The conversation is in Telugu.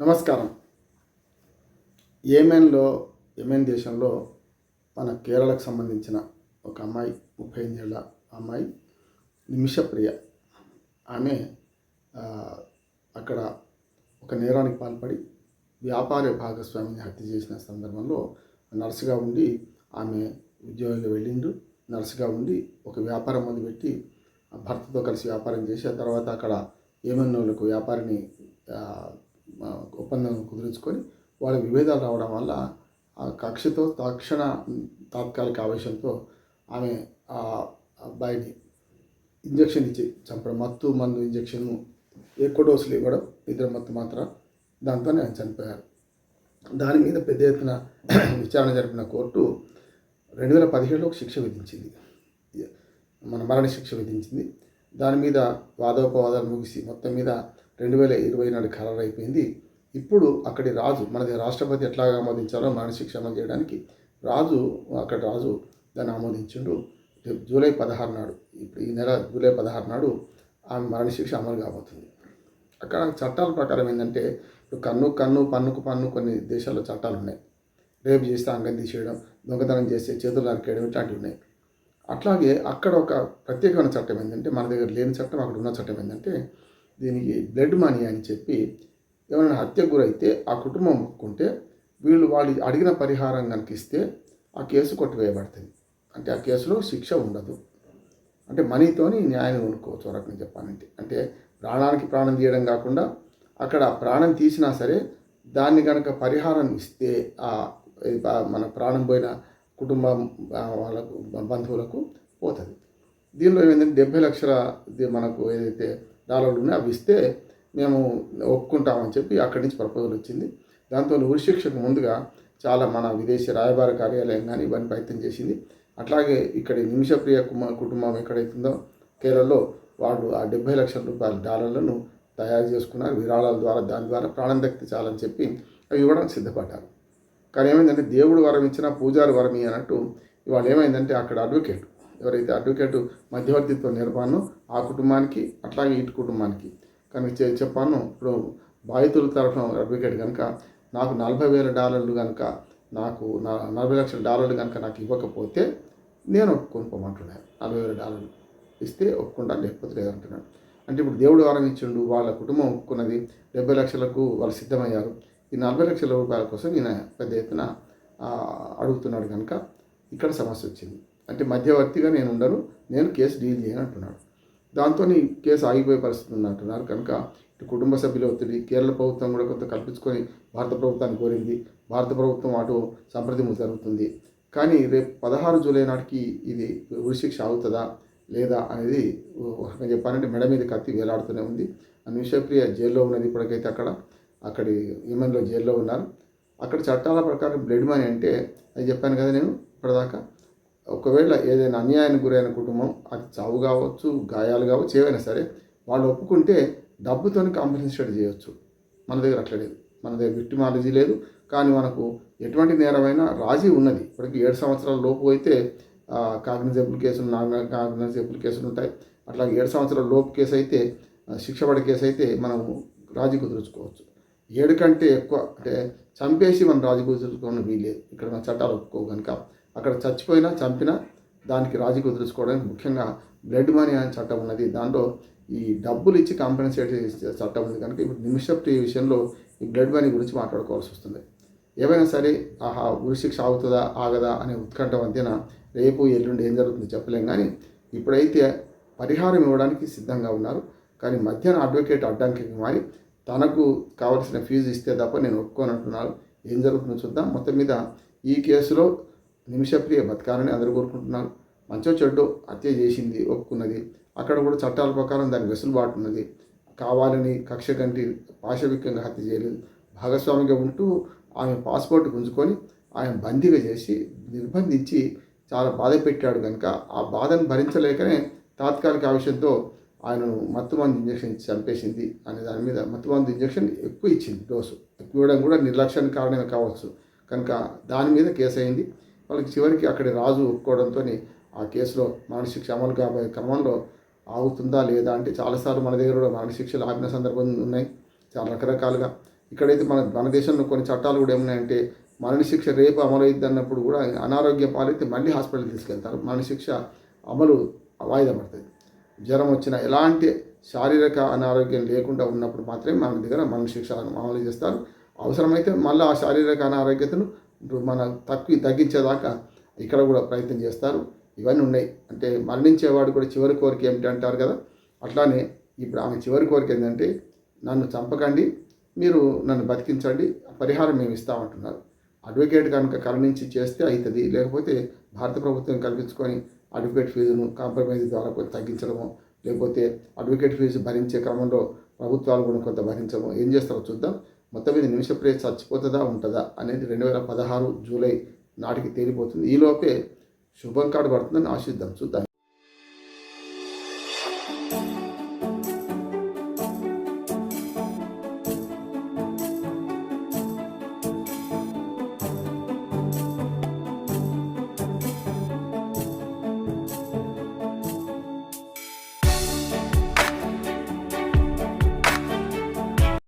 నమస్కారం. ఏమెన్లో ఏమెన్ దేశంలో మన కేరళకు సంబంధించిన ఒక అమ్మాయి ముప్పై ఎనిమిదేళ్ళ అమ్మాయి నిమిషప్రియ. ఆమె అక్కడ ఒక నేరానికి పాల్పడి వ్యాపార భాగస్వామిని హత్య చేసిన సందర్భంలో నర్సుగా ఉండి ఆమె ఉద్యోగంలో వెళ్ళిండు. నర్సుగా ఉండి ఒక వ్యాపారం మొదలుపెట్టి పెట్టి భర్తతో కలిసి వ్యాపారం చేసి ఆ తర్వాత అక్కడ ఏమన్నోళ్ళకు వ్యాపారిని ఒప్పందం కుదుర్చుకొని వాళ్ళ విభేదాలు రావడం వల్ల ఆ కక్షతో తక్షణ తాత్కాలిక ఆవేశంతో ఆమె ఆ అబ్బాయిని ఇంజక్షన్ ఇచ్చి చంపడం మత్తు మందు ఇంజక్షన్ ఎక్కువ డోసులు ఇవ్వడం ఇద్దరు మత్తు మాత్రం దాంతోనే ఆయన చనిపోయారు. దాని మీద పెద్ద ఎత్తున విచారణ జరిపిన కోర్టు రెండు వేల పదిహేడులో ఒక శిక్ష విధించింది. మన మరణ శిక్ష విధించింది. దాని మీద వాదోపవాదాలు ముగిసి మొత్తం మీద రెండు వేల ఇరవై నాడు ఖరారు అయిపోయింది ఇప్పుడు అక్కడి రాజు మనది రాష్ట్రపతి ఎట్లాగా ఆమోదించాలో మానసిక అమలు చేయడానికి రాజు అక్కడ రాజు దాన్ని ఆమోదించిండు. జూలై పదహారు నాడు ఇప్పుడు ఈ నెల జూలై పదహారు నాడు ఆమె మరణశిక్ష అమలు కాబోతుంది. అక్కడ చట్టాల ప్రకారం ఏంటంటే ఇప్పుడు కన్ను కన్ను పన్నుకు పన్ను కొన్ని దేశాల్లో చట్టాలు ఉన్నాయి. రేపు చేస్తే అంగం తీసేయడం దొంగతనం చేస్తే చేతులు నరికేయడం ఇట్లాంటివి ఉన్నాయి. అట్లాగే అక్కడ ఒక ప్రత్యేకమైన చట్టం ఏంటంటే మన దగ్గర లేని చట్టం అక్కడ ఉన్న చట్టం ఏంటంటే దీనికి బ్లడ్ మనీ అని చెప్పి ఎవరైనా హత్యకు గురైతే ఆ కుటుంబం ఒప్పుకుంటే వీళ్ళు వాళ్ళు అడిగిన పరిహారం కనుక ఇస్తే ఆ కేసు కొట్టివేయబడుతుంది. అంటే ఆ కేసులో శిక్ష ఉండదు. అంటే మనీతోని న్యాయం కొనుక్కోవచ్చు ఒక చెప్పాలంటే. అంటే ప్రాణానికి ప్రాణం తీయడం కాకుండా అక్కడ ప్రాణం తీసినా సరే దాన్ని కనుక పరిహారం ఇస్తే ఆ మన ప్రాణం పోయిన కుటుంబం వాళ్ళకు బంధువులకు పోతుంది. దీనిలో ఏమైందంటే డెబ్బై లక్షల మనకు ఏదైతే డాలర్లు అవి ఇస్తే మేము ఒప్పుకుంటామని చెప్పి అక్కడి నుంచి ప్రపోజల్ వచ్చింది. దాంతో ఉరిశిక్షకు ముందుగా చాలా మన విదేశీ రాయబార కార్యాలయం కానీ ఇవన్నీ ప్రయత్నం చేసింది. అట్లాగే ఇక్కడ నిమిషప్రియ కుమార్ కుటుంబం ఎక్కడైతుందో కేరళలో వాళ్ళు ఆ డెబ్బై లక్షల రూపాయల డాలర్లను తయారు చేసుకున్నారు. విరాళాల ద్వారా దాని ద్వారా ప్రాణం చాలని చెప్పి అవి ఇవ్వడానికి సిద్ధపడ్డారు. కానీ ఏమైందంటే దేవుడు వరం ఇచ్చినా పూజారి వరం అన్నట్టు ఇవాళ ఏమైందంటే అక్కడ అడ్వకేట్ ఎవరైతే అడ్వకేటు మధ్యవర్తిత్వం నేర్పానో ఆ కుటుంబానికి అట్లాగే ఇటు కుటుంబానికి. కానీ చెప్పాను ఇప్పుడు బాధితుల తరఫున అడ్వకేట్ కనుక నాకు నలభై వేల డాలర్లు కనుక నాకు నా నలభై లక్షల డాలర్లు కనుక నాకు ఇవ్వకపోతే నేను ఒప్పుకొనుకోమంటున్నాను నలభై వేల డాలర్లు ఇస్తే ఒప్పుకుంటాను లేకపోతే లేదంటున్నాడు. అంటే ఇప్పుడు దేవుడు ఆరంభించిండు ఇచ్చిండు వాళ్ళ కుటుంబం ఒప్పుకున్నది డెబ్బై లక్షలకు వాళ్ళు సిద్ధమయ్యారు. ఈ నలభై లక్షల రూపాయల కోసం ఈయన పెద్ద ఎత్తున అడుగుతున్నాడు కనుక ఇక్కడ సమస్య వచ్చింది. అంటే మధ్యవర్తిగా నేను ఉండను నేను కేసు డీల్ చేయను అంటున్నాడు. దాంతో కేసు ఆగిపోయే పరిస్థితి ఉంది అంటున్నారు. కనుక ఇటు కుటుంబ సభ్యుల ఒత్తిడి కేరళ ప్రభుత్వం కూడా కొంత కల్పించుకొని భారత ప్రభుత్వాన్ని కోరింది. భారత ప్రభుత్వం అటు సంప్రదింపు జరుగుతుంది. కానీ రేపు పదహారు జూలై నాటికి ఇది ఉరిశిక్ష అవుతుందా లేదా అనేది ఒక చెప్పాలంటే మెడ మీద కత్తి వేలాడుతూనే ఉంది. నిమిషప్రియ జైల్లో ఉన్నది ఇప్పటికైతే అక్కడ. అక్కడి ఈమెన్లో జైల్లో ఉన్నారు. అక్కడ చట్టాల ప్రకారం బ్లడ్ మనీ అంటే అది చెప్పాను కదా నేను ఇప్పటిదాకా ఒకవేళ ఏదైనా అన్యాయానికి గురైన కుటుంబం అది చావు కావచ్చు గాయాలు కావచ్చు ఏవైనా సరే వాళ్ళు ఒప్పుకుంటే డబ్బుతో కాంపెన్సేట్ చేయొచ్చు. మన దగ్గర అట్లా లేదు. మన దగ్గర విక్టిమాలజీ లేదు. కానీ మనకు ఎటువంటి నేరమైనా రాజీ ఉన్నది. ఇప్పటికి ఏడు సంవత్సరాల లోపు అయితే కాగ్నిజబుల్ కేసులు నాన్ కాగ్నిజబుల్ కేసులు ఉంటాయి. అట్లా ఏడు సంవత్సరాల లోపు కేసు అయితే శిక్ష పడే కేసు అయితే మనం రాజీ కుదుర్చుకోవచ్చు. ఏడు కంటే ఎక్కువ అంటే చంపేసి మనం రాజీ కుదుర్చుకోవడం వీలేదు ఇక్కడ మన చట్టాలు ఒప్పుకో కనుక. అక్కడ చచ్చిపోయినా చంపినా దానికి రాజీ కుదుర్చుకోవడానికి ముఖ్యంగా బ్లడ్ మనీ అనే చట్టం ఉన్నది. దాంట్లో ఈ డబ్బులు ఇచ్చి కాంపెన్సేట్ చేసే చట్టం ఉంది. కనుక ఇప్పుడు నిమిషప్తి విషయంలో ఈ బ్లడ్ మనీ గురించి మాట్లాడుకోవాల్సి వస్తుంది. ఏమైనా సరే ఆహా ఉరిశిక్ష అవుతుందా ఆగదా అనే ఉత్కంఠ మధ్యన రేపు ఎల్లుండి ఏం జరుగుతుందో చెప్పలేం. కానీ ఇప్పుడైతే పరిహారం ఇవ్వడానికి సిద్ధంగా ఉన్నారు. కానీ మధ్యాహ్నం అడ్వకేట్ అడ్డంకి మారి తనకు కావలసిన ఫీజు ఇస్తే తప్ప నేను ఒప్పుకోనంటున్నాను ఏం జరుగుతుందో చూద్దాం. మొత్తం మీద ఈ కేసులో నిమిషప్రియ బతకాలని అందరూ కోరుకుంటున్నారు. మంచో చెడ్డో హత్య చేసింది ఒప్పుకున్నది. అక్కడ కూడా చట్టాల ప్రకారం దాని వెసులుబాటు ఉన్నది. కావాలని కక్ష కంటి పాశవికంగా హత్య చేయలేదు. భాగస్వామిగా ఉంటూ ఆమె పాస్పోర్ట్ గుంజుకొని ఆయన బందీగా చేసి నిర్బంధించి చాలా బాధ పెట్టాడు కనుక ఆ బాధను భరించలేకనే తాత్కాలిక ఆవేశంతో ఆయనను మత్తుమందు ఇంజక్షన్ ఇచ్చి చంపేసింది అనే దాని మీద మత్తుమందు ఇంజక్షన్ ఎక్కువ ఇచ్చింది డోసు. ఎక్కువ ఇవ్వడం కూడా నిర్లక్ష్యానికి కారణమే కావచ్చు. కనుక దాని మీద కేసు అయింది వాళ్ళకి చివరికి అక్కడి రాజు ఒప్పుకోవడంతో ఆ కేసులో మరణశిక్ష అమలు కాబోయే క్రమంలో ఆగుతుందా లేదా అంటే చాలాసార్లు మన దగ్గర కూడా మరణశిక్షలు ఆపిన సందర్భం ఉన్నాయి. చాలా రకరకాలుగా. ఇక్కడైతే మన మన దేశంలో కొన్ని చట్టాలు కూడా ఏమున్నాయంటే మరణశిక్ష రేపు అమలు అన్నప్పుడు కూడా అనారోగ్య పాలైతే మళ్ళీ హాస్పిటల్ తీసుకెళ్తారు. మరణశిక్ష అమలు వాయిదా పడుతుంది. జ్వరం వచ్చిన ఎలాంటి శారీరక అనారోగ్యం లేకుండా ఉన్నప్పుడు మాత్రమే మన దగ్గర మరణశిక్ష అమలు చేస్తారు. అవసరమైతే మళ్ళీ ఆ శారీరక అనారోగ్యతను మన తక్కువ తగ్గించేదాకా ఇక్కడ కూడా ప్రయత్నం చేస్తారు. ఇవన్నీ ఉన్నాయి. అంటే మరణించేవాడు కూడా చివరి కోరిక ఏమిటి అంటారు కదా? అట్లానే ఇప్పుడు ఆమె చివరి కోరిక ఏంటంటే నన్ను చంపకండి మీరు నన్ను బతికించండి పరిహారం మేము ఇస్తామంటున్నారు. అడ్వకేట్ కనుక కరుణించి చేస్తే అవుతుంది లేకపోతే భారత ప్రభుత్వం కల్పించుకొని అడ్వకేట్ ఫీజును కాంప్రమైజ్ ద్వారా కొంత తగ్గించడము లేకపోతే అడ్వకేట్ ఫీజు భరించే క్రమంలో ప్రభుత్వాలు కూడా కొంత భరించడము ఏం చేస్తారో చూద్దాం. మొత్తం మీద నిమిషప్రియ చచ్చిపోతుందా ఉంటుందా అనేది రెండు వేల పదహారు జూలై నాటికి తేలిపోతుంది. ఈలోపే శుభం కార్డు పడుతుందని ఆశిద్దాం. చూద్దాం.